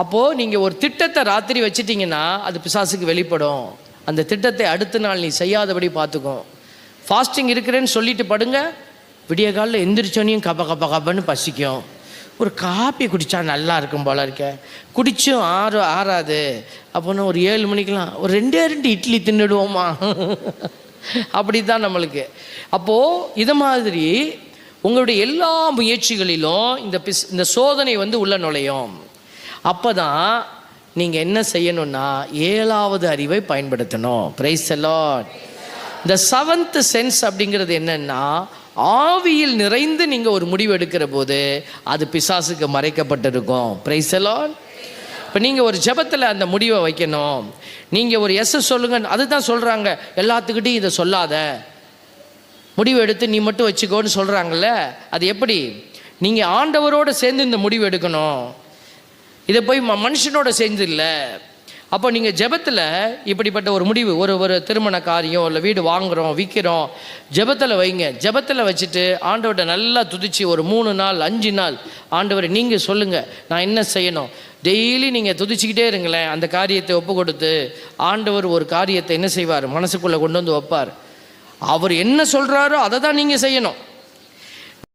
அப்போது நீங்கள் ஒரு திட்டத்தை ராத்திரி வச்சிட்டிங்கன்னா அது பிசாசுக்கு வெளிப்படும். அந்த திட்டத்தை அடுத்த நாள் நீ செய்யாதபடி பார்த்துக்கும் ஃபாஸ்டிங் இருக்கிறேன்னு சொல்லிட்டு படுங்க. விடிய காலில் எந்திரிச்சோனையும் கப கப கபன்னு பசிக்கும். ஒரு காப்பி குடித்தா நல்லா இருக்கும் போல இருக்க. குடிச்சும் ஆறு ஆறாது. அப்போன்னு ஒரு ஏழு மணிக்கெலாம் ஒரு ரெண்டே ரெண்டு இட்லி தின்னுடுவோமா? அப்படி தான் நம்மளுக்கு. அப்போது இது மாதிரி உங்களுடைய எல்லா முயற்சிகளிலும் இந்த பிஸ் இந்த சோதனை வந்து உள்ள நுழையும். அப்போ தான் நீங்கள் என்ன செய்யணும்னா ஏழாவது அறிவை பயன்படுத்தணும். பிரைஸ் எல்லாம் இந்த செவன்த் சென்ஸ் அப்படிங்கிறது என்னென்னா ஆவியில் நிறைந்து நீங்கள் ஒரு முடிவு எடுக்கிற போது அது பிசாசுக்கு மறைக்கப்பட்டிருக்கும். பிரைஸ் எல்லாம் இப்போ நீங்கள் ஒரு ஜெபத்தில் அந்த முடிவை வைக்கணும். நீங்கள் ஒரு எஸ் சொல்லுங்க அதுதான் சொல்கிறாங்க எல்லாத்துக்கிட்டையும் இதை சொல்லாத. முடிவு எடுத்து நீ மட்டும் வச்சுக்கோன்னு சொல்கிறாங்கல்ல அது எப்படி? நீங்கள் ஆண்டவரோடு சேர்ந்து இந்த முடிவு எடுக்கணும். இதை போய் ம- மனுஷனோட செஞ்சதில்லை இல்லை அப்போ நீங்கள் ஜெபத்தில் இப்படிப்பட்ட ஒரு முடிவு ஒரு ஒரு திருமண காரியம் இல்லை வீடு வாங்குகிறோம் விற்கிறோம் ஜெபத்தில் வைங்க. ஜெபத்தில் வச்சுட்டு ஆண்டவர்கிட்ட நல்லா துதிச்சு ஒரு மூணு நாள் அஞ்சு நாள் ஆண்டவரை நீங்கள் சொல்லுங்கள் நான் என்ன செய்யணும்? டெய்லி நீங்கள் துதிச்சுக்கிட்டே இருங்களேன் அந்த காரியத்தை ஒப்பு கொடுத்து ஆண்டவர் ஒரு காரியத்தை என்ன செய்வார்? மனசுக்குள்ளே கொண்டு வந்து வைப்பார். அவர் என்ன சொல்கிறாரோ அதை தான் நீங்கள் செய்யணும்.